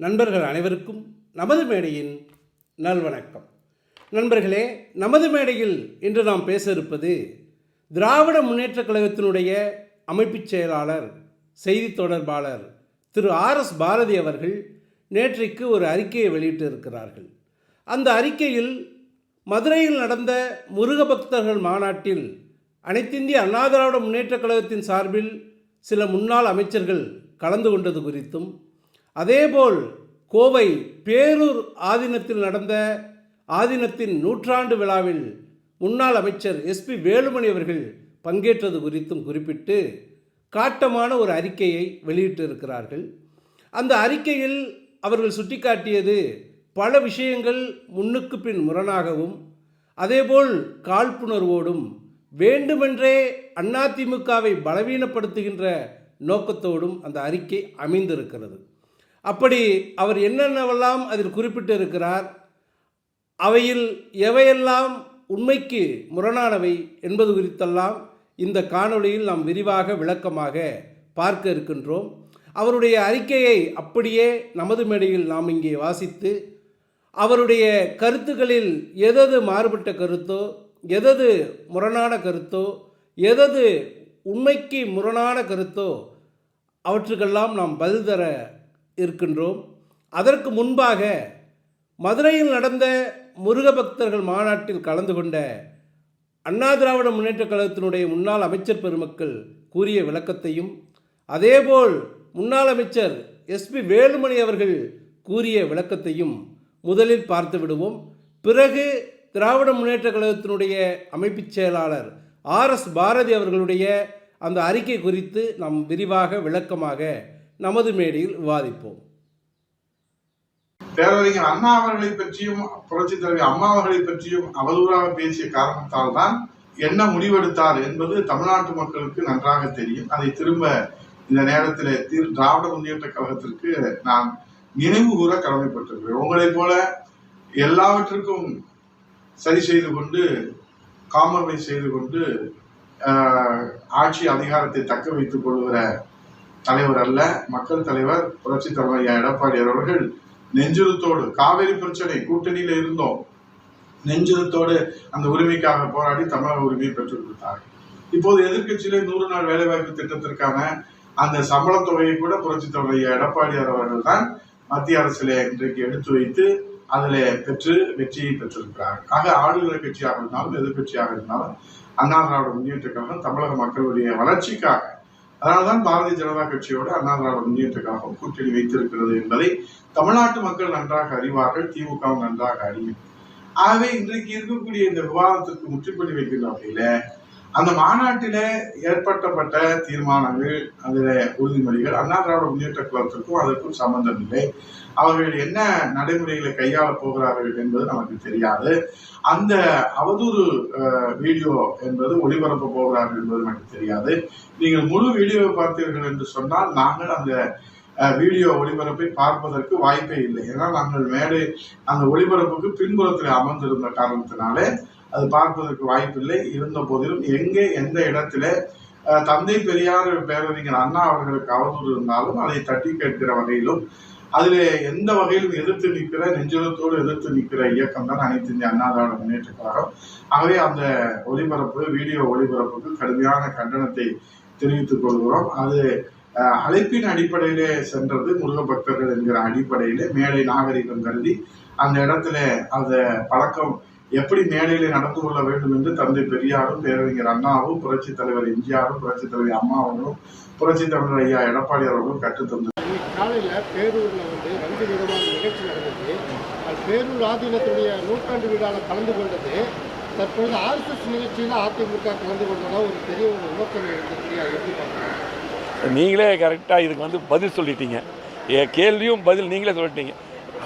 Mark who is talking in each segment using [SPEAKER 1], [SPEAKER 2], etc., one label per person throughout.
[SPEAKER 1] நண்பர்கள் அனைவருக்கும் நமது மேடையின் நல்வணக்கம். நண்பர்களே நமது மேடையில் இன்று நாம் பேச இருப்பது திராவிட முன்னேற்றக் கழகத்தினுடைய அமைப்புச் செயலாளர் செய்தி தொடர்பாளர் திரு ஆர் எஸ் பாரதி அவர்கள் நேற்றைக்கு ஒரு அறிக்கையை வெளியிட்டு இருக்கிறார்கள் அந்த அறிக்கையில் மதுரையில் நடந்த முருக பக்தர்கள் மாநாட்டில் அனைத்திந்திய அண்ணா திராவிட முன்னேற்றக் கழகத்தின் சார்பில் சில முன்னாள் அமைச்சர்கள் கலந்து கொண்டது குறித்தும் அதேபோல் கோவை பேரூர் ஆதீனத்தில் நடந்த ஆதீனத்தின் நூற்றாண்டு விழாவில் முன்னாள் அமைச்சர் எஸ்பி வேலுமணி அவர்கள் பங்கேற்றது குறித்தும் குறிப்பிட்டு காட்டமான ஒரு அறிக்கையை வெளியிட்டிருக்கிறார்கள். அந்த அறிக்கையில் அவர்கள் சுட்டிக்காட்டியது பல விஷயங்கள் முன்னுக்கு பின் முரணாகவும் அதேபோல் காழ்ப்புணர்வோடும் வேண்டுமென்றே அதிமுகவை பலவீனப்படுத்துகின்ற நோக்கத்தோடும் அந்த அறிக்கை அமைந்திருக்கிறது. அப்படி அவர் என்னென்னவெல்லாம் அதில் குறிப்பிட்டு இருக்கிறார் அவையில் எவையெல்லாம் உண்மைக்கு முரணானவை என்பது குறித்தெல்லாம் இந்த காணொளியில் நாம் விரிவாக விளக்கமாக பார்க்க இருக்கின்றோம். அவருடைய அறிக்கையை அப்படியே நமது மேடையில் நாம் இங்கே வாசித்து அவருடைய கருத்துக்களில் எதது மாறுபட்ட கருத்தோ எதது முரணான கருத்தோ எதது உண்மைக்கு முரணான கருத்தோ அவற்றுக்கெல்லாம் நாம் பதில் தர இருக்கின்றோம். அதற்கு முன்பாக மதுரையில் நடந்த முருக பக்தர்கள் மாநாட்டில் கலந்து கொண்ட அண்ணா திராவிட முன்னேற்றக் கழகத்தினுடைய முன்னாள் அமைச்சர் பெருமக்கள் கூறிய விளக்கத்தையும் அதேபோல் முன்னாள் அமைச்சர் எஸ்பி வேலுமணி அவர்கள் கூறிய விளக்கத்தையும் முதலில் பார்த்து விடுவோம். பிறகு திராவிட முன்னேற்றக் கழகத்தினுடைய அமைப்புச் செயலாளர் ஆர் எஸ் பாரதி அவர்களுடைய அந்த அறிக்கை குறித்து நாம் விரிவாக விளக்கமாக நமது மேடையில் விவாதிப்போம்
[SPEAKER 2] பேரறிஞர் அண்ணா அவர்களை பற்றியும் புரட்சி தலைவி அம்மா அவர்களை பற்றியும் அவதூறாக பேசிய காரணத்தால் தான் என்ன முடிவெடுத்தார் என்பது தமிழ்நாட்டு மக்களுக்கு நன்றாக தெரியும். அதை திரும்ப இந்த நேரத்தில் திரு- திராவிட முன்னேற்ற கழகத்திற்கு நான் நினைவு கூற கடமைப்பட்டிருக்கிறேன். உங்களைப் போல எல்லாவற்றுக்கும் சரி செய்து கொண்டு காம்ப்ரமைஸ் செய்து கொண்டு ஆட்சி அதிகாரத்தை தக்க வைத்துக் கொள்கிற தலைவர் அல்ல மக்கள் தலைவர் புரட்சி தலைவர் ஐயா எடப்பாடி அவர்கள் நெஞ்சுரத்தோடு காவிரி பிரச்சனை கூட்டணியில இருந்தோம். நெஞ்சுரத்தோடு அந்த உரிமைக்காக போராடி தமிழக உரிமையை பெற்றுக் கொடுத்தார்கள் இப்போது எதிர்கட்சியிலே நூறு நாள் வேலைவாய்ப்பு திட்டத்திற்கான அந்த சம்பள தொகையை கூட புரட்சி தலைவர் எடப்பாடியார் அவர்கள் தான் மத்திய அரசில் இன்றைக்கு எடுத்து வைத்து அதில் பெற்று வெற்றியை பெற்றிருக்கிறார். ஆக ஆளுநர் கட்சியாக இருந்தாலும் எதிர்க்கட்சியாக இருந்தாலும் அண்ணா திராவிட முன்னேற்ற கழகம் தமிழக மக்களுடைய வளர்ச்சிக்காக அதனால்தான் பாரதிய ஜனதா கட்சியோடு அண்ணா திராவிட முன்னேற்ற கழகம் கூட்டணி வைத்திருக்கிறது என்பதை தமிழ்நாட்டு மக்கள் நன்றாக அறிவார்கள் திமுக நன்றாக அறியும். ஆகவே இன்றைக்கு இருக்கக்கூடிய இந்த விவாதத்திற்கு முற்றுப்புள்ளி வைக்கின்ற வகையில அந்த மாநாட்டில ஏற்பட்டப்பட்ட தீர்மானங்கள் அதில் உறுதிமொழிகள் அண்ணா திராவிட முன்னேற்ற கழகத்திற்கும் அதற்கும் சம்பந்தம் இல்லை அவர்கள் என்ன நடைமுறைகளை கையாள போகிறார்கள் என்பது நமக்கு தெரியாது. அந்த அவதூறு வீடியோ என்பது ஒளிபரப்ப போகிறார்கள் என்பது நமக்கு தெரியாது. நீங்கள் முழு வீடியோவை பார்த்தீர்கள் என்று சொன்னால் நாங்கள் அந்த வீடியோ ஒளிபரப்பை பார்ப்பதற்கு வாய்ப்பே இல்லை. ஏன்னா நாங்கள் மேடை அந்த ஒளிபரப்புக்கு பின்புறத்தில் அமர்ந்திருந்த காரணத்தினாலே அது பார்ப்பதற்கு வாய்ப்பில்லை. இருந்த போதிலும் எங்கே எந்த இடத்துல தந்தை பெரியார் பேரறிஞர் அண்ணா அவர்களுக்கு அவதூறு இருந்தாலும் அதை தட்டி கேட்கிற வகையிலும் அதுல எந்த வகையிலும் எதிர்த்து நிற்கிற நெஞ்சுரத்தோடு எதிர்த்து நிற்கிற இயக்கம் தான் அனைத்து இந்திய அண்ணா திராவிட முன்னேற்ற கழகம். ஆகவே அந்த ஒளிபரப்பு வீடியோ ஒளிபரப்புக்கு கடுமையான கண்டனத்தை தெரிவித்துக் கொள்கிறோம். அது அழைப்பின் அடிப்படையிலே சென்றது முருக பக்தர்கள் என்கிற அடிப்படையிலே மேடை நாகரிகம் கருதி அந்த இடத்துல அந்த பழக்கம் எப்படி மேடையில நடந்து கொள்ள வேண்டும் என்று தந்தை பெரியாரும் பேரறிஞர் அண்ணாவும் புரட்சி தலைவர் எம்ஜிஆரும் புரட்சி தலைவர் அம்மாவும் புரட்சித் புரட்சி தலைவர் ஐயா எடப்பாடி அவர்களும் கற்றுத்தந்தது
[SPEAKER 3] காலையில் பேரூரில் வந்து ரெண்டு விதமான நிகழ்ச்சி நடந்தது. அது பேரூர் ஆதீனத்துடைய நூற்றாண்டு விழாவில் கலந்து கொண்டது. தற்பொழுது ஆர்எஸ்எஸ் நிகழ்ச்சியில் அதிமுக கலந்து கொண்டதாக ஒரு பெரிய ஒரு நோக்கம் இருந்தது
[SPEAKER 4] நீங்களே கரெக்டாக இதுக்கு வந்து பதில் சொல்லிட்டீங்க. என் கேள்வியும் பதில் நீங்களே சொல்லிட்டீங்க.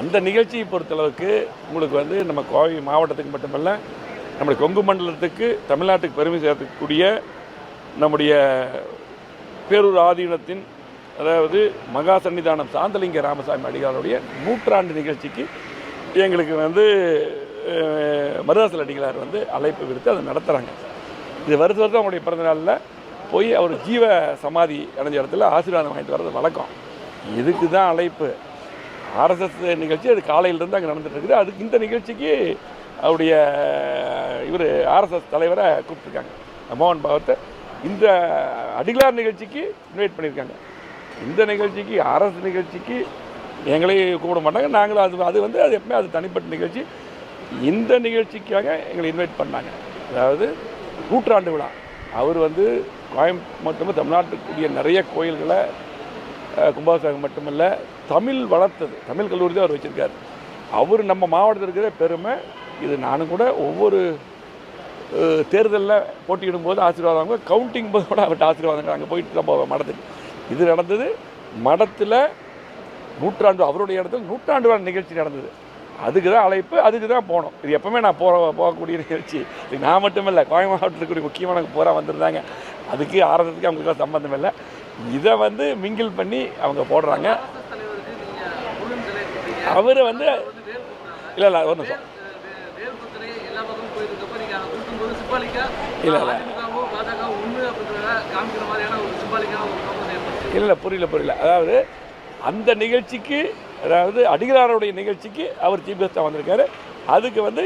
[SPEAKER 4] அந்த நிகழ்ச்சியை பொறுத்தளவுக்கு உங்களுக்கு வந்து நம்ம கோவை மாவட்டத்துக்கு மட்டுமல்ல நம்முடைய கொங்கு மண்டலத்துக்கு தமிழ்நாட்டுக்கு பெருமை சேர்க்கக்கூடிய நம்முடைய பேரூர் ஆதீனத்தின் அதாவது மகா சன்னிதானம் சாந்தலிங்க ராமசாமி அடிகளாருடைய நூற்றாண்டு நிகழ்ச்சிக்கு எங்களுக்கு வந்து மருதாசல் அடிகளார் வந்து அழைப்பு விடுத்து அதை நடத்துகிறாங்க இது வருஷ வருஷம் அவங்களுடைய பிறந்தநாளில் போய் அவர் ஜீவ சமாதி அடைஞ்ச இடத்துல ஆசீர்வாதம் வாங்கிட்டு வர்றது வழக்கம். இதுக்கு தான் அழைப்பு. ஆர்எஸ்எஸ் நிகழ்ச்சி அது காலையிலேருந்து அங்கே நடந்துட்டு இருக்குது. அதுக்கு இந்த நிகழ்ச்சிக்கு அவருடைய இவர் ஆர்எஸ்எஸ் தலைவரை கூப்பிட்டுருக்காங்க. மோகன் பாகவத்தை இந்த அடிகளார் நிகழ்ச்சிக்கு இன்வைட் பண்ணியிருக்காங்க. இந்த நிகழ்ச்சிக்கு அரசு நிகழ்ச்சிக்கு எங்களையும் கூப்பிட மாட்டாங்க. நாங்களும் அது அது வந்து அது எப்பவுமே அது தனிப்பட்ட நிகழ்ச்சி. இந்த நிகழ்ச்சிக்காக எங்களை இன்வைட் பண்ணாங்க. அதாவது நூற்றாண்டு விழா. அவர் வந்து கோயம்புத்தூர் மட்டுமே தமிழ்நாட்டுக்குரிய நிறைய கோயில்களை கும்பாபிஷேகம் மட்டுமல்ல தமிழ் வளர்த்தது. தமிழ் கல்லூரி தான் அவர் வச்சுருக்காரு. அவர் நம்ம மாவட்டத்தில் இருக்கிற பெருமை இது நானும் கூட ஒவ்வொரு தேர்தலில் போட்டியிடும் போது ஆசீர்வாதம் கவுண்டிங் போது கூட அவர்கிட்ட ஆசீர்வாதம் அங்கே போயிட்டு தான் போவேன் மடத்துக்கு. இது நடந்தது மடத்தில் நூற்றாண்டு அவருடைய இடத்துல நூற்றாண்டு விழா நிகழ்ச்சி நடந்தது. அதுக்கு தான் அழைப்பு அதுக்கு தான் போனோம். இது எப்பவுமே நான் போகிற போகக்கூடிய நிகழ்ச்சி. இது நான் மட்டும் இல்லை கோயம் இருக்கக்கூடிய முக்கியமான பூரா வந்திருந்தாங்க. அதுக்கு ஆரம்பத்துக்கு அவங்களுக்கு சம்மந்தம் இல்லை. இதை வந்து மிங்கிள் பண்ணி அவங்க போடுறாங்க. அவர் வந்து இல்லை இல்லை ஒரு நிமிஷம். இல்லை இல்லை. இல்லை புரியல புரியல. அதாவது அந்த நிகழ்ச்சிக்கு அதாவது அடிகளாருடைய நிகழ்ச்சிக்கு அவர் சீஃப் கெஸ்ட்டாக வந்திருக்காரு. அதுக்கு வந்து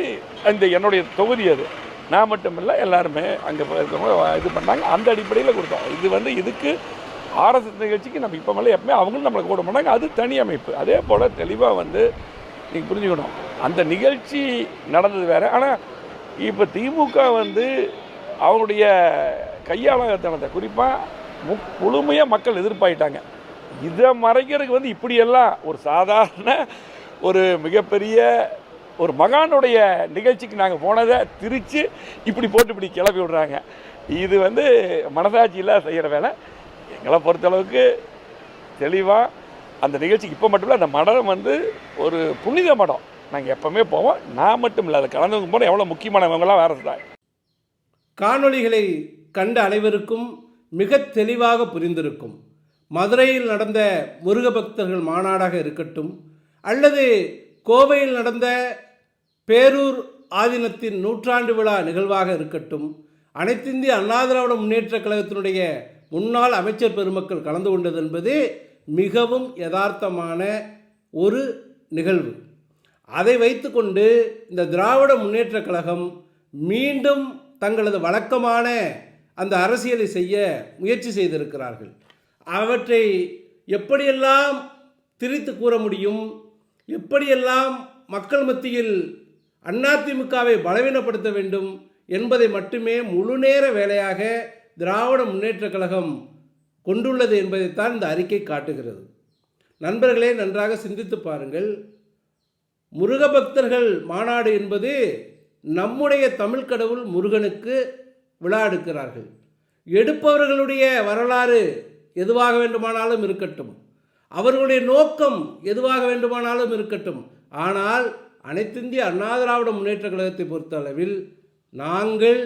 [SPEAKER 4] இந்த என்னுடைய தொகுதி அது. நான் மட்டும் இல்லை எல்லாருமே அங்கே இருக்கவங்க இது பண்ணாங்க. அந்த அடிப்படையில் கொடுத்தோம். இது வந்து இதுக்கு ஆர்எஸ்எஸ் நிகழ்ச்சிக்கு நம்ம இப்போ மேலே எப்பவுமே அவங்களும் நம்மளை கூட பண்ணாங்க. அது தனி அமைப்பு. அதே போல் தெளிவாக வந்து நீங்கள் புரிஞ்சுக்கணும். அந்த நிகழ்ச்சி நடந்தது வேறு. ஆனால் இப்போ திமுக வந்து அவங்களுடைய கையாளத்தனத்தை குறிப்பாக முழுமையாக மக்கள் எதிர்ப்பாயிட்டாங்க. இதை மறைக்கிறதுக்கு வந்து இப்படியெல்லாம் ஒரு சாதாரண ஒரு மிகப்பெரிய ஒரு மகானுடைய நிகழ்ச்சிக்கு நாங்கள் போனதை திரித்து இப்படி போட்டு இப்படி கிளப்பி விடுறாங்க. இது வந்து மனசாட்சியில் செய்கிற வேலை. எங்களை பொறுத்தளவுக்கு தெளிவாக அந்த நிகழ்ச்சிக்கு இப்போ மட்டும் இல்லை அந்த மடம் வந்து ஒரு புனித மடம். நாங்கள் எப்போவுமே போவோம். நான் மட்டும் இல்லை அதை கலந்துக்கும் போது எவ்வளோ முக்கியமானவங்களாம் வேறு தான்
[SPEAKER 1] காணொளிகளை கண்ட அனைவருக்கும் மிக தெளிவாக புரிந்திருக்கும். மதுரையில் நடந்த முருகபக்தர்கள் மாநாடாக இருக்கட்டும் அல்லது கோவையில் நடந்த பேரூர் ஆதீனத்தின் நூற்றாண்டு விழா நிகழ்வாக இருக்கட்டும் அனைத்திந்திய அண்ணா திராவிட முன்னேற்றக் கழகத்தினுடைய முன்னாள் அமைச்சர் பெருமக்கள் கலந்து கொண்டது என்பது மிகவும் யதார்த்தமான ஒரு நிகழ்வு. அதை வைத்துக்கொண்டு இந்த திராவிட முன்னேற்றக் கழகம் மீண்டும் தங்களது வழக்கமான அந்த அரசியலை செய்ய முயற்சி செய்திருக்கிறார்கள். அவற்றை எப்படியெல்லாம் திரித்து கூற முடியும்? எப்படியெல்லாம் மக்கள் மத்தியில் அதிமுகவை பலவீனப்படுத்த வேண்டும் என்பதை மட்டுமே முழுநேர வேலையாக திராவிட முன்னேற்றக் கழகம் கொண்டுள்ளது என்பதைத்தான் இந்த அறிக்கை காட்டுகிறது. நண்பர்களே நன்றாக சிந்தித்து பாருங்கள். முருக பக்தர்கள் மாநாடு என்பது நம்முடைய தமிழ் கடவுள் முருகனுக்கு விழா எடுக்கிறார்கள் எடுப்பவர்களுடைய வரலாறு எதுவாக வேண்டுமானாலும் இருக்கட்டும். அவர்களுடைய நோக்கம் எதுவாக வேண்டுமானாலும் இருக்கட்டும். ஆனால் அனைத்திந்திய அண்ணா திராவிட முன்னேற்ற கழகத்தை பொறுத்தளவில் நாங்கள்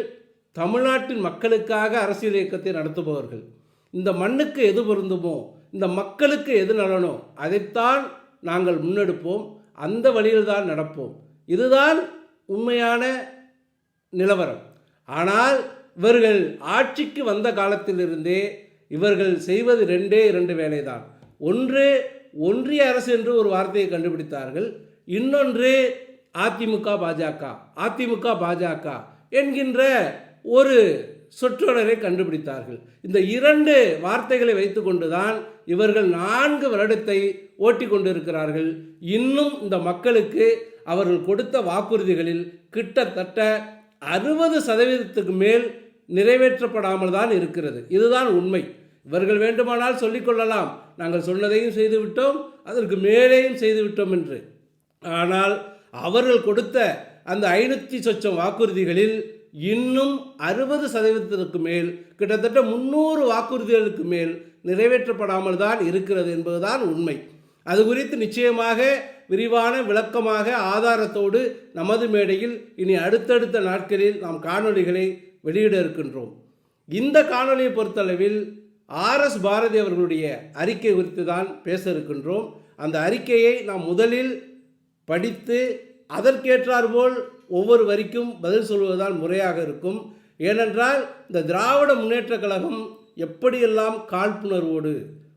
[SPEAKER 1] தமிழ்நாட்டின் மக்களுக்காக அரசியல் இயக்கத்தை நடத்துபவர்கள். இந்த மண்ணுக்கு எது பொருந்துமோ இந்த மக்களுக்கு எது நலனோ அதைத்தான் நாங்கள் முன்னெடுப்போம். அந்த வழியில் தான் நடப்போம். இதுதான் உண்மையான நிலவரம். ஆனால் இவர்கள் ஆட்சிக்கு வந்த காலத்திலிருந்தே இவர்கள் செய்வது ரெண்டே இரண்டு வேலைதான். ஒன்று ஒன்றிய அரசு என்று ஒரு வார்த்தையை கண்டுபிடித்தார்கள். இன்னொன்று அதிமுக பாஜக. அதிமுக பாஜக என்கின்ற ஒரு சொற்றொடரை கண்டுபிடித்தார்கள். இந்த இரண்டு வார்த்தைகளை வைத்துக்கொண்டுதான் இவர்கள் நான்கு வருடத்தை ஓட்டி கொண்டிருக்கிறார்கள். இன்னும் இந்த மக்களுக்கு அவர்கள் கொடுத்த வாக்குறுதிகளில் கிட்டத்தட்ட அறுபது சதவீதத்துக்கு மேல் நிறைவேற்றப்படாமல் தான் இருக்கிறது. இதுதான் உண்மை. இவர்கள் வேண்டுமானால் சொல்லிக்கொள்ளலாம் நாங்கள் சொன்னதையும் செய்துவிட்டோம் அதற்கு மேலேயும் செய்துவிட்டோம் என்று. ஆனால் அவர்கள் கொடுத்த அந்த ஐநூற்றி சொச்சம் வாக்குறுதிகளில் இன்னும் அறுபது சதவீதத்திற்கு மேல் கிட்டத்தட்ட முன்னூறு வாக்குறுதிகளுக்கு மேல் நிறைவேற்றப்படாமல் தான் இருக்கிறது என்பதுதான் உண்மை. அது குறித்து நிச்சயமாக விரிவான விளக்கமாக ஆதாரத்தோடு நமது மேடையில் இனி அடுத்தடுத்த நாட்களில் நாம் காணொளிகளை வெளியிட இருக்கின்றோம் இந்த காணொலியை பொறுத்தளவில் ஆர்எஸ் பாரதி அவர்களுடைய அறிக்கை குறித்து தான் பேச இருக்கின்றோம் அந்த அறிக்கையை நாம் முதலில் படித்து அதற்கேற்றாற்போல் ஒவ்வொரு வரிக்கும் பதில் சொல்வதுதான் முறையாக இருக்கும். ஏனென்றால் இந்த திராவிட முன்னேற்றக் கழகம் எப்படியெல்லாம் காழ்ப்புணர்வோடு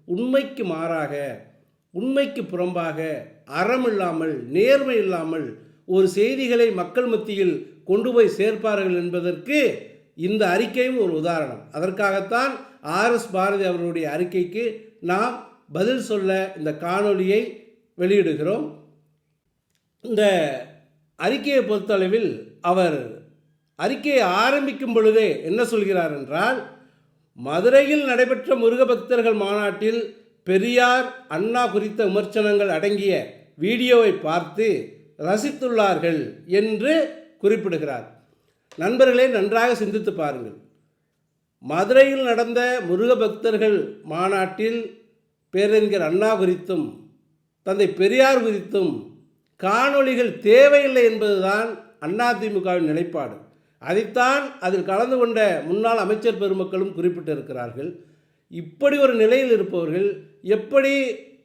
[SPEAKER 1] உண்மைக்கு மாறாக உண்மைக்கு புறம்பாக அறம் இல்லாமல் நேர்மை இல்லாமல் ஒரு செய்திகளை மக்கள் மத்தியில் கொண்டு போய் சேர்ப்பார்கள் என்பதற்கு இந்த அறிக்கையும் ஒரு உதாரணம். அதற்காகத்தான் ஆர்எஸ் பாரதி அவர்களுடைய அறிக்கைக்கு நாம் பதில் சொல்ல இந்த காணொலியை வெளியிடுகிறோம். இந்த அறிக்கையை பொறுத்தளவில் அவர் அறிக்கையை ஆரம்பிக்கும் பொழுதே என்ன சொல்கிறார் என்றால் மதுரையில் நடைபெற்ற முருகபக்தர்கள் மாநாட்டில் பெரியார் அண்ணா குறித்த விமர்சனங்கள் அடங்கிய வீடியோவை பார்த்து ரசித்துள்ளார்கள் என்று குறிப்பிடுகிறார். நண்பர்களே நன்றாக சிந்தித்து பாருங்கள். மதுரையில் நடந்த முருக பக்தர்கள் மாநாட்டில் பேரறிஞர் அண்ணா குறித்தும் தந்தை பெரியார் குறித்தும் காணொளிகள் தேவையில்லை என்பதுதான் அதிமுகவின் நிலைப்பாடு. அதைத்தான் அதில் கலந்து கொண்ட முன்னாள் அமைச்சர் பெருமக்களும் குறிப்பிட்டிருக்கிறார்கள். இப்படி ஒரு நிலையில் இருப்பவர்கள் எப்படி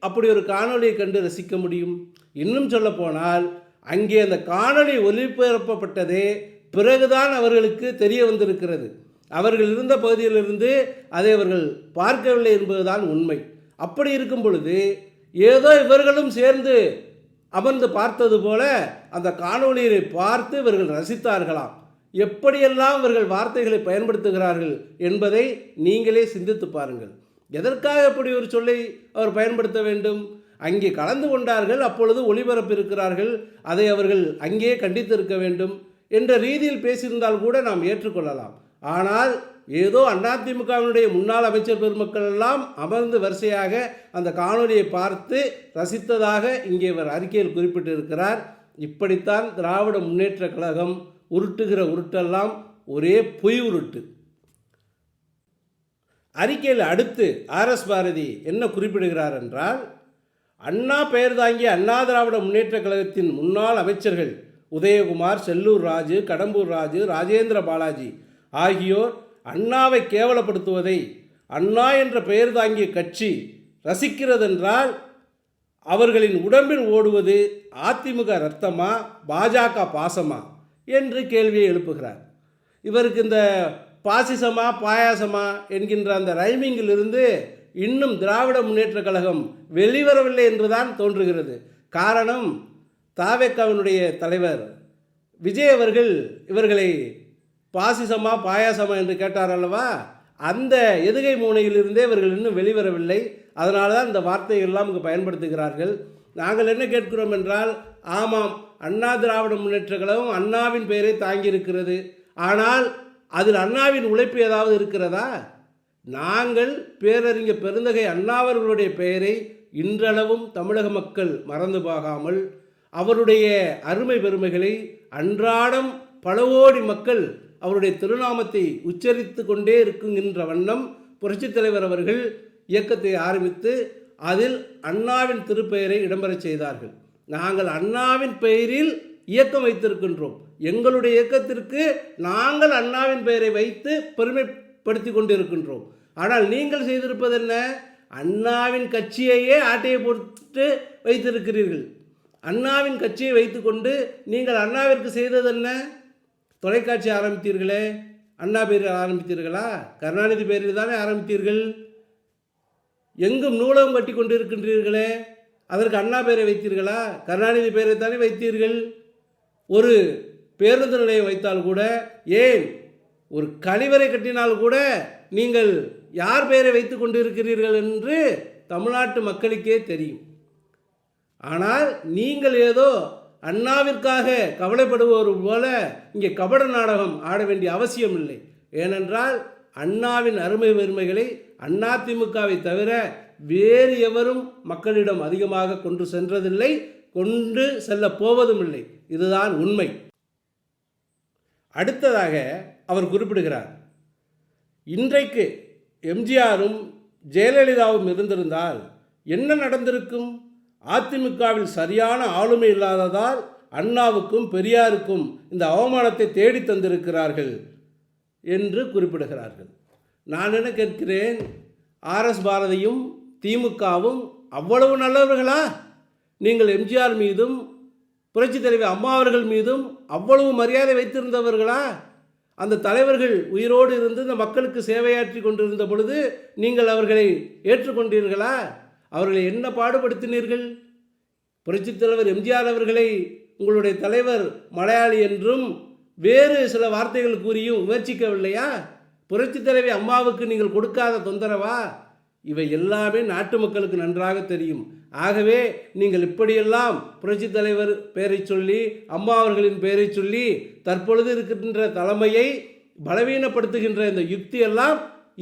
[SPEAKER 1] அப்படி ஒரு காணொளியை கண்டு ரசிக்க முடியும்? இன்னும் சொல்லப்போனால் அங்கே அந்த காணொளி ஒளிபரப்பப்பட்டதே பிறகுதான் அவர்களுக்கு தெரிய வந்திருக்கிறது. அவர்கள் இருந்த பகுதியிலிருந்து அதை அவர்கள் பார்க்கவில்லை என்பதுதான் உண்மை. அப்படி இருக்கும் பொழுது ஏதோ இவர்களும் சேர்ந்து அமர்ந்து பார்த்தது போல அந்த காணொளியை பார்த்து இவர்கள் ரசித்தார்களாம். எப்படியெல்லாம் இவர்கள் வார்த்தைகளை பயன்படுத்துகிறார்கள் என்பதை நீங்களே சிந்தித்து பாருங்கள். எதற்காக இப்படி ஒரு சொல்லை அவர் பயன்படுத்த வேண்டும்? அங்கே கலந்து கொண்டார்கள் அப்பொழுது ஒளிபரப்பு இருக்கிறார்கள் அதை அவர்கள் அங்கே கண்டித்திருக்க வேண்டும். என்ற ரீதியில் பேசியிருந்தால் கூட நாம் ஏற்றுக்கொள்ளலாம். ஆனால் ஏதோ அதிமுகவினுடைய முன்னாள் அமைச்சர் பெருமக்கள் எல்லாம் அமர்ந்து வரிசையாக அந்த காணொலியை பார்த்து ரசித்ததாக இங்கே இவர் அறிக்கையில் குறிப்பிட்டிருக்கிறார். இப்படித்தான் திராவிட முன்னேற்றக் கழகம் உருட்டுகிற உருட்டெல்லாம் ஒரே பொய் உருட்டு. அறிக்கையில் அடுத்து ஆர்எஸ் பாரதி என்ன குறிப்பிடுகிறார் என்றால் அண்ணா பெயர் தாங்கிய அண்ணா திராவிட முன்னேற்ற கழகத்தின் முன்னாள் அமைச்சர்கள் உதயகுமார் செல்லூர் ராஜு கடம்பூர் ராஜு ராஜேந்திர பாலாஜி ஆகியோர் அண்ணாவை கேவலப்படுத்துவதை அண்ணா என்ற பெயர் தாங்கிய கட்சி ரசிக்கிறதென்றால் அவர்களின் உடம்பில் ஓடுவது அதிமுக ரத்தமா பாஜக பாசமா என்று கேள்வியை எழுப்புகிறார். இவருக்கு இந்த பாசிசமா பாயாசமா என்கின்ற அந்த ரைமிங்கிலிருந்து இன்னும் திராவிட முன்னேற்றக் கழகம் வெளிவரவில்லை என்றுதான் தோன்றுகிறது. காரணம் தாவேக்காவினுடைய தலைவர் விஜய் அவர்கள் இவர்களை பாசிசமா பாயாசமா என்று கேட்டார் அல்லவா? அந்த எதுகை மூனையிலிருந்தே இவர்கள் இன்னும் வெளிவரவில்லை. அதனால தான் இந்த வார்த்தையெல்லாம் எல்லாம் இங்கு பயன்படுத்துகிறார்கள். நாங்கள் என்ன கேட்கிறோம் என்றால் ஆமாம் அண்ணா திராவிட முன்னேற்ற கழகம் அண்ணாவின் பெயரை தாங்கியிருக்கிறது. ஆனால் அதில் அண்ணாவின் உழைப்பு ஏதாவது இருக்கிறதா? நாங்கள் பேரறிஞர் பெருந்தகை அண்ணாவர்களுடைய பெயரை இன்றளவும் தமிழக மக்கள் மறந்து போகாமல் அவருடைய அருமை பெருமைகளை அன்றாடம் பலவோடி மக்கள் அவருடைய திருநாமத்தை உச்சரித்து கொண்டே இருக்குங்கின்ற வண்ணம் புரட்சித் தலைவர் அவர்கள் இயக்கத்தை ஆரம்பித்து அதில் அண்ணாவின் திருப்பெயரை இடம்பெறச் செய்தார்கள். நாங்கள் அண்ணாவின் பெயரில் இயக்கம் வைத்திருக்கின்றோம். எங்களுடைய இயக்கத்திற்கு நாங்கள் அண்ணாவின் பெயரை வைத்து பெருமைப்படுத்தி கொண்டிருக்கின்றோம். ஆனால் நீங்கள் செய்திருப்பது என்ன? அண்ணாவின் கட்சியையே ஆட்டையை போட்டு வைத்திருக்கிறீர்கள். அண்ணாவின் கட்சியை வைத்துக்கொண்டு நீங்கள் அண்ணாவிற்கு செய்தது என்ன தொலைக்காட்சி ஆரம்பித்தீர்களே. அண்ணா பேரில் ஆரம்பித்தீர்களா? கருணாநிதி பேரில் தானே ஆரம்பித்தீர்கள்? எங்கும் நூலகம் கட்டி கொண்டு இருக்கின்றீர்களே அதற்கு அண்ணா பேரை வைத்தீர்களா? கருணாநிதி பேரை தானே வைத்தீர்கள். ஒரு பேருந்து நிலையம் வைத்தால் கூட ஏன்? ஒரு கழிவறை கட்டினால் கூட நீங்கள் யார் பெயரை வைத்து கொண்டிருக்கிறீர்கள் என்று தமிழ்நாட்டு மக்களுக்கே தெரியும். ஆனால் நீங்கள் ஏதோ அண்ணாவிற்காக கவலைப்படுவோர் போல இங்கே கபட நாடகம் ஆட வேண்டிய அவசியம் இல்லை. ஏனென்றால் அண்ணாவின் அருமை பெருமைகளை அதிமுகவை தவிர வேறு எவரும் மக்களிடம் அதிகமாக கொண்டு சென்றதில்லை கொண்டு செல்ல போவதும் இல்லை. இதுதான் உண்மை. அடுத்ததாக அவர் குறிப்பிடுகிறார் இன்றைக்கு எம்ஜிஆரும் ஜெயலலிதாவும் இருந்திருந்தால் என்ன நடந்திருக்கும்? அதிமுகவில் சரியான ஆளுமை இல்லாததால் அண்ணாவுக்கும் பெரியாருக்கும் இந்த அவமானத்தை தேடி தந்திருக்கிறார்கள் என்று குறிப்பிடுகிறார்கள். நான் என்ன கேட்கிறேன்? ஆர்எஸ் பாரதியும் திமுகவும் அவ்வளவு நல்லவர்களா? நீங்கள் எம்ஜிஆர் மீதும் புரட்சித் தலைவி அம்மா அவர்கள் மீதும் அவ்வளவு மரியாதை வைத்திருந்தவர்களா? அந்த தலைவர்கள் உயிரோடு இருந்து இந்த மக்களுக்கு சேவையாற்றி கொண்டிருந்த பொழுது நீங்கள் அவர்களை ஏற்றுக்கொண்டீர்களா? அவர்களை என்ன பாடுபடுத்தினீர்கள்? புரட்சித் தலைவர் எம்ஜிஆர் அவர்களை உங்களுடைய தலைவர் மலையாளி என்றும் வேறு சில வார்த்தைகள் கூறியும் முயற்சிக்கவில்லையா புரட்சித் தலைவி அம்மாவுக்கு நீங்கள் கொடுக்காத தொந்தரவா? இவை எல்லாமே நாட்டு மக்களுக்கு நன்றாக தெரியும். ஆகவே நீங்கள் இப்படியெல்லாம் புரட்சித் தலைவர் பெயரை சொல்லி அம்மா அவர்களின் பெயரை சொல்லி தற்பொழுது இருக்கின்ற தலைமையை பலவீனப்படுத்துகின்ற இந்த யுக்தி எல்லாம்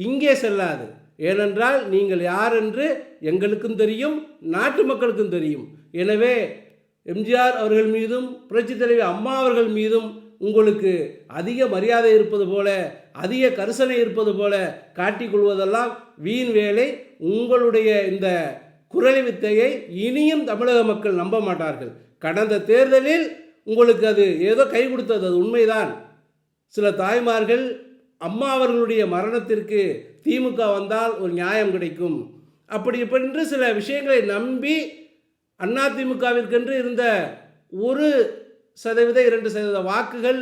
[SPEAKER 1] இங்கே செல்லாது. ஏனென்றால் நீங்கள் யார் என்று எங்களுக்கும் தெரியும் நாட்டு மக்களுக்கும் தெரியும். எனவே எம்ஜிஆர் அவர்கள் மீதும் புரட்சி தலைவி அம்மா அவர்கள் மீதும் உங்களுக்கு அதிக மரியாதை இருப்பது போல அதிக கரிசனை இருப்பது போல காட்டிக்கொள்வதெல்லாம் வீண் வேலை. உங்களுடைய இந்த குரல் வித்தையை இனியும் தமிழக மக்கள் நம்ப மாட்டார்கள். கடந்த தேர்தலில் உங்களுக்கு அது ஏதோ கை கொடுத்தது அது உண்மைதான். சில தாய்மார்கள் அம்மா அவர்களுடைய மரணத்திற்கு திமுக வந்தால் ஒரு நியாயம் கிடைக்கும். அப்படி இப்படின்று சில விஷயங்களை நம்பி அதிமுகவிற்கென்று இருந்த ஒரு சதவீத இரண்டு சதவீத வாக்குகள்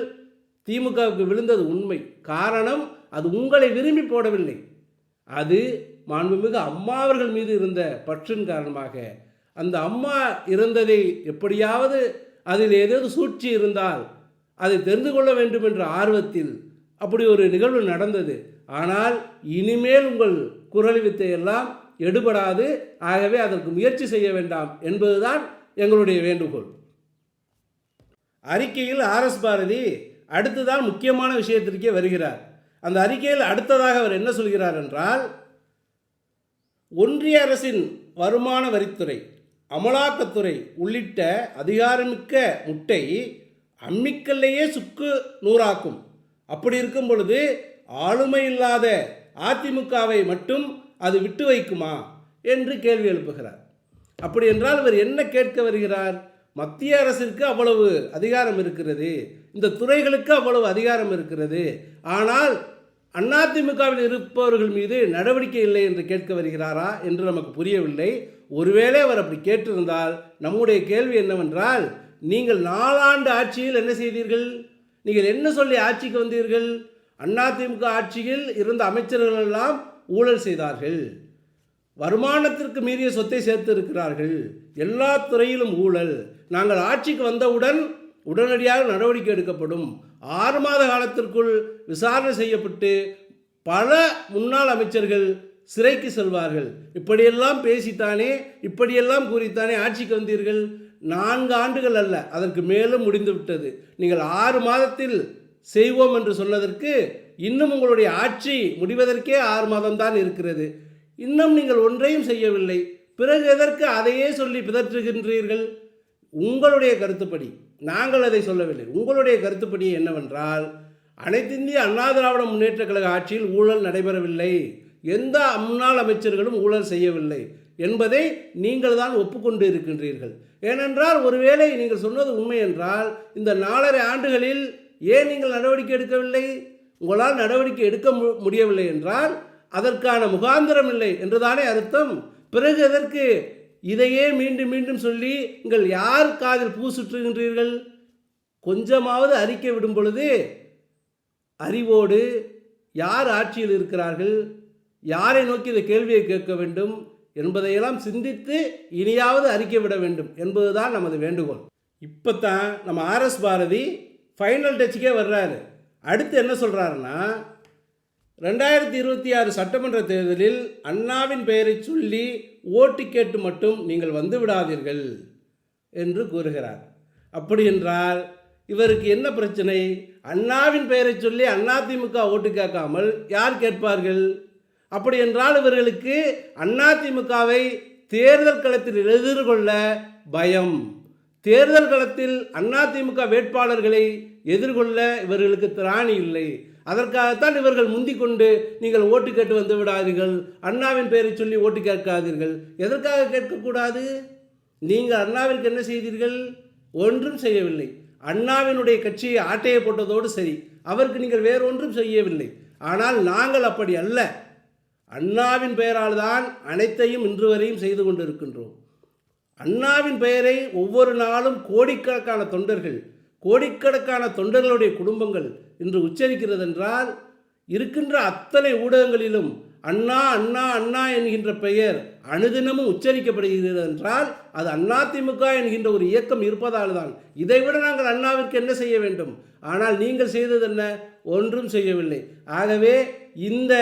[SPEAKER 1] திமுகவுக்கு விழுந்தது உண்மை. காரணம் அது உங்களை விரும்பி போடவில்லை. அது மாண்புமிகு அம்மா அவர்கள் மீது இருந்த பற்றின் காரணமாக. அந்த அம்மா இறந்ததை எப்படியாவது அதில் ஏதாவது சூழ்ச்சி இருந்தால் அதை தெரிந்து கொள்ள வேண்டும் என்ற ஆர்வத்தில் அப்படி ஒரு நிகழ்வு நடந்தது. ஆனால் இனிமேல் உங்கள் குரல் வித்தையெல்லாம் எடுபடாது. ஆகவே அதற்கு முயற்சி செய்ய வேண்டாம் என்பதுதான் எங்களுடைய வேண்டுகோள். அறிக்கையில் ஆர்எஸ் பாரதி அடுத்துதான் முக்கியமான விஷயத்திற்கே வருகிறார். அந்த அறிக்கையில் அடுத்ததாக அவர் என்ன சொல்கிறார் என்றால் ஒன்றிய அரசின் வருமான வரித்துறை அமலாக்கத்துறை உள்ளிட்ட அதிகாரமிக்க முட்டை அம்மிக்கல்லையே சுக்கு நூறாக்கும். அப்படி இருக்கும் பொழுது ஆளுமை இல்லாத அதிமுகவை மட்டும் அது விட்டு வைக்குமா என்று கேள்வி எழுப்புகிறார். அப்படி என்றால் இவர் என்ன கேட்க வருகிறார்? மத்திய அரசிற்கு அவ்வளவு அதிகாரம் இருக்கிறது. இந்த துறைகளுக்கு அவ்வளவு அதிகாரம் இருக்கிறது. ஆனால் அதிமுகவில் இருப்பவர்கள் மீது நடவடிக்கை இல்லை என்று கேட்க வருகிறாரா என்று நமக்கு புரியவில்லை. ஒருவேளை அவர் அப்படி கேட்டிருந்தால் நம்முடைய கேள்வி என்னவென்றால் நீங்கள் நாலாண்டு ஆட்சியில் என்ன செய்தீர்கள்? நீங்கள் என்ன சொல்லி ஆட்சிக்கு வந்தீர்கள்? அதிமுக ஆட்சியில் இருந்த அமைச்சர்கள் எல்லாம் ஊழல் செய்தார்கள். வருமானத்திற்கு மீறிய சொத்தை சேர்த்து இருக்கிறார்கள். எல்லா துறையிலும் ஊழல். நாங்கள் ஆட்சிக்கு வந்தவுடன் உடனடியாக நடவடிக்கை எடுக்கப்படும். ஆறு மாத காலத்திற்குள் விசாரணை செய்யப்பட்டு பல முன்னாள் அமைச்சர்கள் சிறைக்கு செல்வார்கள். இப்படியெல்லாம் பேசித்தானே இப்படியெல்லாம் கூறித்தானே ஆட்சிக்கு வந்தீர்கள்? நான்கு ஆண்டுகள் அல்ல அதற்கு மேலும் முடிந்துவிட்டது. நீங்கள் ஆறு மாதத்தில் செய்வோம் என்று சொன்னதற்கு இன்னும் உங்களுடைய ஆட்சி முடிவதற்கே ஆறு மாதம்தான் இருக்கிறது. இன்னும் நீங்கள் ஒன்றையும் செய்யவில்லை. பிறகு எதற்கு அதையே சொல்லி பிதற்றுகின்றீர்கள்? உங்களுடைய கருத்துப்படி. நாங்கள் அதை சொல்லவில்லை. உங்களுடைய கருத்துப்படி என்னவென்றால் அனைத்திந்திய அண்ணா திராவிட முன்னேற்ற கழக ஆட்சியில் ஊழல் நடைபெறவில்லை. எந்த முன்னாள் அமைச்சர்களும் ஊழல் செய்யவில்லை என்பதை நீங்கள் தான் ஒப்புக்கொண்டு இருக்கின்றீர்கள். ஏனென்றால் ஒருவேளை நீங்கள் சொன்னது உண்மை என்றால் இந்த நாலரை ஆண்டுகளில் ஏன் நீங்கள் நடவடிக்கை எடுக்கவில்லை? உங்களால் நடவடிக்கை எடுக்க மு- முடியவில்லை என்றால் அதற்கான முகாந்திரம் இல்லை என்றுதானே அர்த்தம். பிறகு எதற்கு? இதையே மீண்டும் மீண்டும் சொல்லி நீங்கள் யார் காதில் பூ சுற்றுகின்றீர்கள்? கொஞ்சமாவது அறிக்கை விடும் பொழுது அறிவோடு யார் ஆட்சியில் இருக்கிறார்கள்? யாரை நோக்கி இந்த கேள்வியை கேட்க வேண்டும்? என்பதையெல்லாம் சிந்தித்து இனியாவது அறிக்கை விட வேண்டும் என்பதுதான் நமது வேண்டுகோள். இப்போ தான் நம்ம ஆர்எஸ் பாரதி ஃபைனல் டச்சுக்கே வர்றாரு. அடுத்து என்ன சொல்கிறாருன்னா ரெண்டாயிரத்தி இருபத்தி ஆறு சட்டமன்ற தேர்தலில் அண்ணாவின் பெயரை சொல்லி ஓட்டு கேட்டு மட்டும் நீங்கள் வந்து விடாதீர்கள் என்று கூறுகிறார். அப்படி என்றால் இவருக்கு என்ன பிரச்சனை? அண்ணாவின் பெயரை சொல்லி அதிமுக ஓட்டு கேட்காமல் யார் கேட்பார்கள்? அப்படி என்றால் இவர்களுக்கு அதிமுகவை தேர்தல் களத்தில் எதிர்கொள்ள பயம். தேர்தல் களத்தில் அதிமுக வேட்பாளர்களை எதிர்கொள்ள இவர்களுக்கு திராணி இல்லை. அதற்காகத்தான் இவர்கள் முந்திக் கொண்டு நீங்கள் ஓட்டு கேட்டு வந்து விடாதீர்கள். அண்ணாவின் பெயரை சொல்லி ஓட்டு கேட்காதீர்கள். எதற்காக கேட்கக்கூடாது? நீங்கள் அண்ணாவிற்கு என்ன செய்தீர்கள்? ஒன்றும் செய்யவில்லை. அண்ணாவினுடைய கட்சியை ஆட்டையை போட்டதோடு சரி அவருக்கு நீங்கள் வேறு ஒன்றும் செய்யவில்லை. ஆனால் நாங்கள் அப்படி அல்ல. அண்ணாவின் பெயரால் தான் அனைத்தையும் இன்று வரையும் செய்து கொண்டிருக்கின்றோம். அண்ணாவின் பெயரை ஒவ்வொரு நாளும் கோடிக்கணக்கான தொண்டர்கள் கோடிக்கணக்கான தொண்டர்களுடைய குடும்பங்கள் இன்று உச்சரிக்கிறது என்றால் இருக்கின்ற அத்தனை ஊடகங்களிலும் அண்ணா அண்ணா அண்ணா என்கின்ற பெயர் அனுதினமும் உச்சரிக்கப்படுகிறது என்றால் அது அதிமுக என்கின்ற ஒரு இயக்கம் இருப்பதால் தான் இதைவிட நாங்கள் அண்ணாவிற்கு என்ன செய்ய வேண்டும்? ஆனால் நீங்கள் செய்தது என்ன? ஒன்றும் செய்யவில்லை. ஆகவே இந்த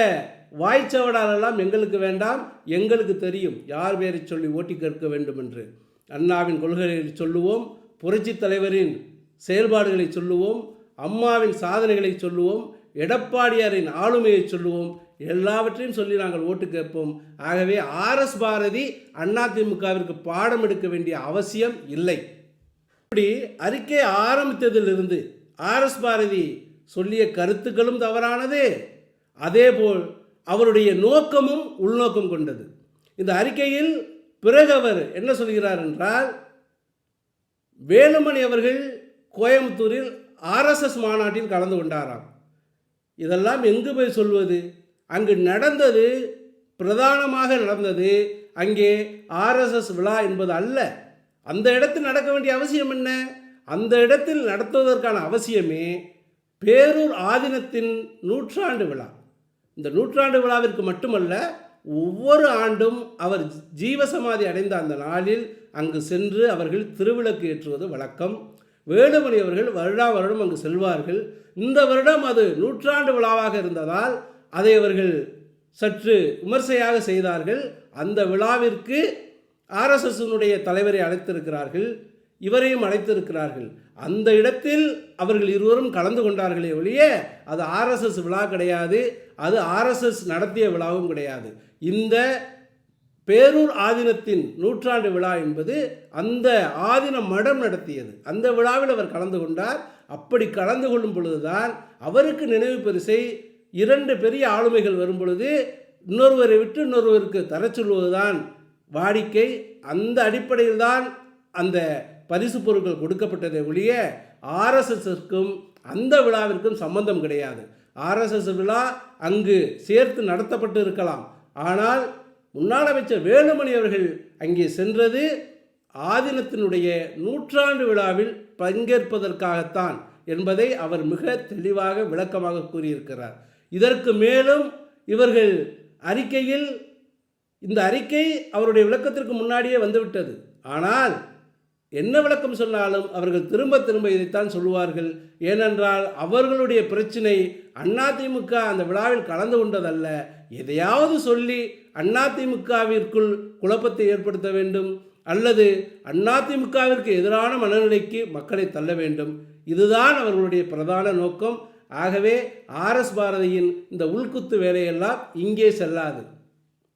[SPEAKER 1] வாய்ச்சவடாலெல்லாம் எங்களுக்கு வேண்டாம் எங்களுக்கு தெரியும். யார் பேரை சொல்லி ஓட்டி கேட்க வேண்டும் என்று. அண்ணாவின் கொள்கைகளை சொல்லுவோம் புரட்சித் தலைவரின் செயல்பாடுகளை சொல்லுவோம் அம்மாவின் சாதனைகளை சொல்லுவோம் எடப்பாடியாரின் ஆளுமையை சொல்லுவோம். எல்லாவற்றையும் சொல்லி நாங்கள் ஓட்டு கேட்போம். ஆகவே ஆர்எஸ் பாரதி அதிமுகவிற்கு பாடம் எடுக்க வேண்டிய அவசியம் இல்லை. இப்படி அறிக்கை ஆரம்பித்ததிலிருந்து ஆர்எஸ் பாரதி சொல்லிய கருத்துக்களும் தவறானது. அதேபோல் அவருடைய நோக்கமும் உள்நோக்கம் கொண்டது. இந்த அறிக்கையில் பிறகு அவர் என்ன சொல்கிறார் என்றால் வேலுமணி அவர்கள் கோயம்புத்தூரில் ஆர்எஸ்எஸ் மாநாட்டில் கலந்து கொண்டாராம். இதெல்லாம் எங்கு போய் சொல்வது? அங்கு நடந்தது பிரதானமாக நடந்தது அங்கே ஆர்எஸ்எஸ் விழா என்பது அல்ல. அந்த இடத்தில் நடக்க வேண்டிய அவசியம் என்ன? அந்த இடத்தில் நடத்துவதற்கான அவசியமே பேரூர் ஆதீனத்தின் நூற்றாண்டு விழா. இந்த நூற்றாண்டு விழாவிற்கு மட்டுமல்ல ஒவ்வொரு ஆண்டும் அவர் ஜீவசமாதி அடைந்த அந்த நாளில் அங்கு சென்று அவர்கள் திருவிளக்கு ஏற்றுவது வழக்கம். வேலுமணி அவர்கள் வருடா வருடம் அங்கு செல்வார்கள். இந்த வருடம் அது நூற்றாண்டு விழாவாக இருந்ததால் அதை அவர்கள் சற்று விமர்சையாக செய்தார்கள். அந்த விழாவிற்கு ஆர்எஸ்எஸ்னுடைய தலைவரை அழைத்திருக்கிறார்கள். இவரையும் அழைத்திருக்கிறார்கள். அந்த இடத்தில் அவர்கள் இருவரும் கலந்து கொண்டார்களே ஒழிய அது ஆர்எஸ்எஸ் விழா கிடையாது அது ஆர்எஸ்எஸ் நடத்திய விழாவும் கிடையாது. இந்த பேரூர் ஆதீனத்தின் நூற்றாண்டு விழா என்பது அந்த ஆதின மடம் நடத்தியது. அந்த விழாவில் அவர் கலந்து கொண்டார். அப்படி கலந்து கொள்ளும் பொழுதுதான் அவருக்கு நினைவு பரிசை இரண்டு பெரிய ஆளுமைகள் வரும் பொழுது இன்னொருவரை விட்டு இன்னொருவருக்கு தரச் சொல்வதுதான் வாடிக்கை. அந்த அடிப்படையில் தான் அந்த பரிசு பொருட்கள் கொடுக்கப்பட்டதை ஒழிய ஆர்எஸ்எஸ்க்கும் அந்த விழாவிற்கும் சம்பந்தம் கிடையாது. ஆர்எஸ்எஸ் விழா அங்கு சேர்த்து நடத்தப்பட்டு இருக்கலாம். ஆனால் முன்னாள் அமைச்சர் வேலுமணி அவர்கள் அங்கே சென்றது ஆதீனத்தினுடைய நூற்றாண்டு விழாவில் பங்கேற்பதற்காகத்தான் என்பதை அவர் மிக தெளிவாக விளக்கமாக கூறியிருக்கிறார். இதற்கு மேலும் இவர்கள் அறிக்கையில் இந்த அறிக்கை அவருடைய விளக்கத்திற்கு முன்னாடியே வந்துவிட்டது. ஆனால் என்ன விளக்கம் சொன்னாலும் அவர்கள் திரும்ப திரும்ப இதைத்தான் சொல்லுவார்கள். ஏனென்றால் அவர்களுடைய பிரச்சனை அதிமுக அந்த விழாவில் கலந்து கொண்டதல்ல. எதையாவது சொல்லி அதிமுகவிற்குள் குழப்பத்தை ஏற்படுத்த வேண்டும். அல்லது அதிமுகவிற்கு எதிரான மனநிலைக்கு மக்களை தள்ள வேண்டும். இதுதான் அவர்களுடைய பிரதான நோக்கம். ஆகவே ஆர்எஸ் பாரதியின் இந்த உள்குத்து வேலையெல்லாம் இங்கே செல்லாது.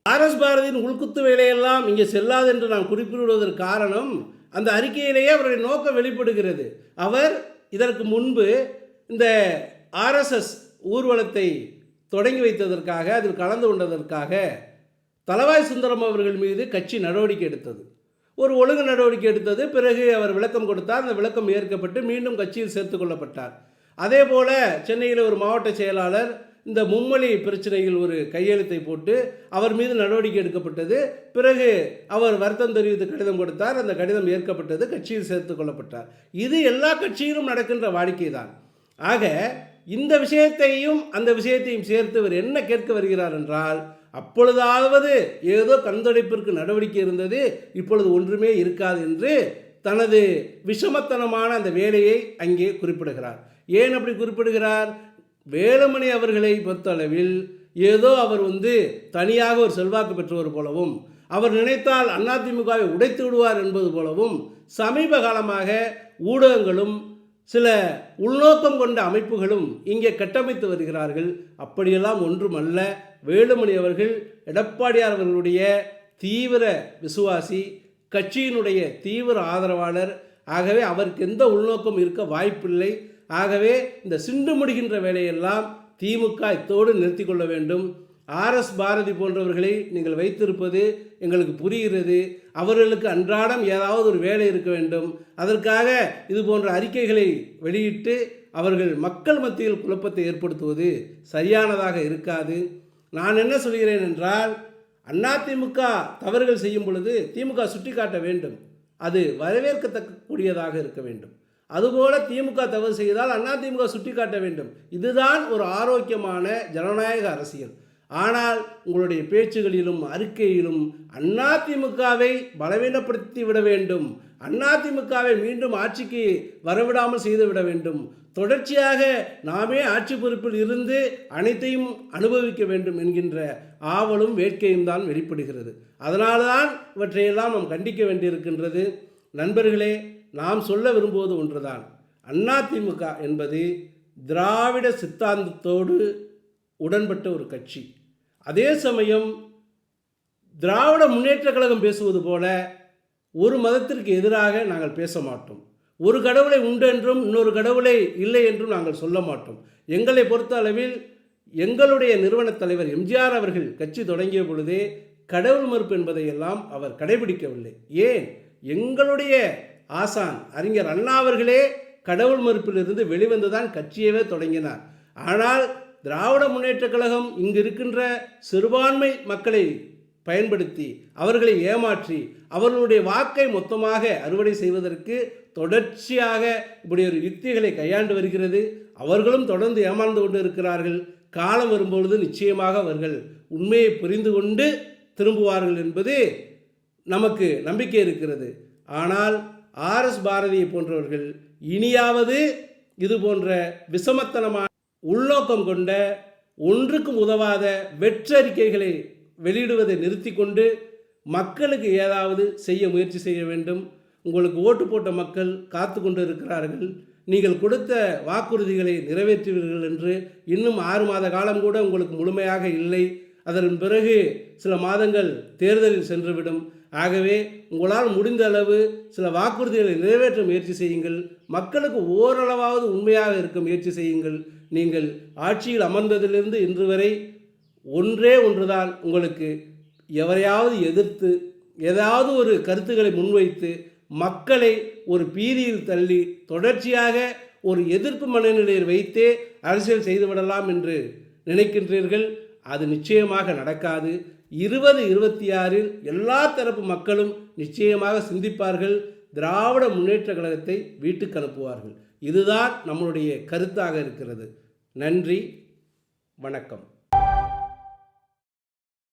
[SPEAKER 1] ஆர்எஸ் பாரதியின் உள்குத்து வேலையெல்லாம் இங்கே செல்லாது என்று நான் குறிப்பிடுவதற்கு காரணம் அந்த அறிக்கையிலேயே அவருடைய நோக்கம் வெளிப்படுகிறது. அவர் இதற்கு முன்பு இந்த ஆர்எஸ்எஸ் ஊர்வலத்தை தொடங்கி வைத்ததற்காக அதில் கலந்து கொண்டதற்காக தலவாய் சுந்தரம் அவர்கள் மீது கட்சி நடவடிக்கை எடுத்தது. ஒரு ஒழுங்கு நடவடிக்கை எடுத்தது. பிறகு அவர் விளக்கம் கொடுத்தார். அந்த விளக்கம் ஏற்கப்பட்டு மீண்டும் கட்சியில் சேர்த்து கொள்ளப்பட்டார். அதே போல சென்னையில் ஒரு மாவட்ட செயலாளர் இந்த மும்மொழி பிரச்சனையில் ஒரு கையெழுத்தை போட்டு அவர் மீது நடவடிக்கை எடுக்கப்பட்டது. பிறகு அவர் வருத்தம் தெரிவித்து கடிதம் கொடுத்தார். அந்த கடிதம் ஏற்கப்பட்டது. கட்சியில் சேர்த்து கொள்ளப்பட்டார். இது எல்லா கட்சியிலும் நடக்கின்ற வாடிக்கை தான் ஆக இந்த விஷயத்தையும் அந்த விஷயத்தையும் சேர்த்து இவர் என்ன கேட்க வருகிறார் என்றால் அப்பொழுதாவது ஏதோ கண்துடைப்பிற்கு நடவடிக்கை இருந்தது. இப்பொழுது ஒன்றுமே இருக்காது என்று தனது விஷமத்தனமான அந்த வேலையை அங்கே குறிப்பிடுகிறார். ஏன் அப்படி குறிப்பிடுகிறார்? வேலுமணி அவர்களை பொறுத்தளவில் ஏதோ அவர் வந்து தனியாக ஒரு செல்வாக்கு பெற்றவர் போலவும் அவர் நினைத்தால் அதிமுகவை உடைத்து விடுவார் என்பது போலவும் சமீப காலமாக ஊடகங்களும் சில உள்நோக்கம் கொண்ட அமைப்புகளும் இங்கே கட்டமைத்து வருகிறார்கள். அப்படியெல்லாம் ஒன்றுமல்ல. வேலுமணி அவர்கள் எடப்பாடியார் அவர்களுடைய தீவிர விசுவாசி கட்சியினுடைய தீவிர ஆதரவாளர். ஆகவே அவருக்கு எந்த உள்நோக்கம் இருக்க வாய்ப்பில்லை. ஆகவே இந்த சிண்டு முடிகின்ற வேலையெல்லாம் திமுக இத்தோடு நிறுத்தி கொள்ள வேண்டும். ஆர்எஸ் பாரதி போன்றவர்களை நீங்கள் வைத்திருப்பது எங்களுக்கு புரிகிறது. அவர்களுக்கு அன்றாடம் ஏதாவது ஒரு வேலை இருக்க வேண்டும். அதற்காக இது போன்ற அறிக்கைகளை வெளியிட்டு அவர்கள் மக்கள் மத்தியில் குழப்பத்தை ஏற்படுத்துவது சரியானதாக இருக்காது. நான் என்ன சொல்கிறேன் என்றால் அதிமுக தவறுகள் செய்யும் பொழுது திமுக சுட்டிக்காட்ட வேண்டும். அது வரவேற்கத்தக்கக்கூடியதாக இருக்க வேண்டும். அதுபோல திமுக தவறு செய்தால் அதிமுக சுட்டிக்காட்ட வேண்டும். இதுதான் ஒரு ஆரோக்கியமான ஜனநாயக அரசியல். ஆனால் உங்களுடைய பேச்சுகளிலும் அறிக்கையிலும் அதிமுகவை பலவீனப்படுத்தி விட வேண்டும். அதிமுகவை மீண்டும் ஆட்சிக்கு வரவிடாமல் செய்துவிட வேண்டும். தொடர்ச்சியாக நாமே ஆட்சி பொறுப்பில் இருந்து அனைத்தையும் அனுபவிக்க வேண்டும் என்கின்ற ஆவலும் வேட்கையும் தான் வெளிப்படுகிறது. அதனால்தான் இவற்றையெல்லாம் நாம் கண்டிக்க வேண்டியிருக்கின்றது. நண்பர்களே நாம் சொல்ல விரும்புவது ஒன்றுதான். அதிமுக என்பது திராவிட சித்தாந்தத்தோடு உடன்பட்ட ஒரு கட்சி. அதே சமயம் திராவிட முன்னேற்றக் கழகம் பேசுவது போல ஒரு மதத்திற்கு எதிராக நாங்கள் பேச மாட்டோம். ஒரு கடவுளை உண்டு என்றும் இன்னொரு கடவுளை இல்லை என்றும் நாங்கள் சொல்ல மாட்டோம். எங்களை பொறுத்த அளவில் எங்களுடைய நிறுவனத் தலைவர் எம்ஜிஆர் அவர்கள் கட்சி தொடங்கிய பொழுதே கடவுள் மறுப்பு என்பதையெல்லாம் அவர் கடைபிடிக்கவில்லை. ஏன்? எங்களுடைய ஆசான் அறிஞர் அண்ணா அவர்களே கடவுள் மறுப்பிலிருந்து வெளிவந்துதான் கட்சியவே தொடங்கினார். ஆனால் திராவிட முன்னேற்றக் கழகம் இங்கு இருக்கின்ற சிறுபான்மை மக்களை பயன்படுத்தி அவர்களை ஏமாற்றி அவர்களுடைய வாக்கை மொத்தமாக அறுவடை செய்வதற்கு தொடர்ச்சியாக இப்படி ஒரு யுக்திகளை கையாண்டு வருகிறது. அவர்களும் தொடர்ந்து ஏமாந்து கொண்டு இருக்கிறார்கள். காலம் வரும்பொழுது நிச்சயமாக அவர்கள் உண்மையை புரிந்து கொண்டு திரும்புவார்கள் என்பது நமக்கு நம்பிக்கை இருக்கிறது. ஆனால் ஆர்எஸ் பாரதியை போன்றவர்கள் இனியாவது இது போன்ற விஷமத்தனமான உள்நோக்கம் கொண்ட ஒன்றுக்கும் உதவாத வெற்றறிக்கைகளை வெளியிடுவதை நிறுத்தி கொண்டு மக்களுக்கு ஏதாவது செய்ய முயற்சி செய்ய வேண்டும். உங்களுக்கு ஓட்டு போட்ட மக்கள் காத்து கொண்டு இருக்கிறார்கள் நீங்கள் கொடுத்த வாக்குறுதிகளை நிறைவேற்றுவீர்கள் என்று இன்னும் ஆறு மாத காலம் கூட உங்களுக்கு முழுமையாக இல்லை. அதன் பிறகு சில மாதங்கள் தேர்தலில் சென்றுவிடும். ஆகவே உங்களால் முடிந்த அளவு சில வாக்குறுதிகளை நிறைவேற்ற முயற்சி செய்யுங்கள். மக்களுக்கு ஓரளவாவது உண்மையாக இருக்க முயற்சி செய்யுங்கள். நீங்கள் ஆட்சியில் அமர்ந்ததிலிருந்து இன்று வரை ஒன்றே ஒன்றுதான் உங்களுக்கு எவரையாவது எதிர்த்து ஏதாவது ஒரு கருத்துக்களை முன்வைத்து மக்களை ஒரு பீதியில் தள்ளி தொடர்ச்சியாக ஒரு எதிர்ப்பு மனநிலையில் வைத்தே அரசியல் செய்துவிடலாம் என்று நினைக்கின்றீர்கள். அது நிச்சயமாக நடக்காது. இருபது இருபத்தி ஆறில் எல்லா தரப்பு மக்களும் நிச்சயமாக சிந்திப்பார்கள். திராவிட முன்னேற்ற கழகத்தை வீட்டுக்கு அனுப்புவார்கள். இதுதான் நம்மளுடைய கருத்தாக இருக்கிறது. நன்றி. வணக்கம்.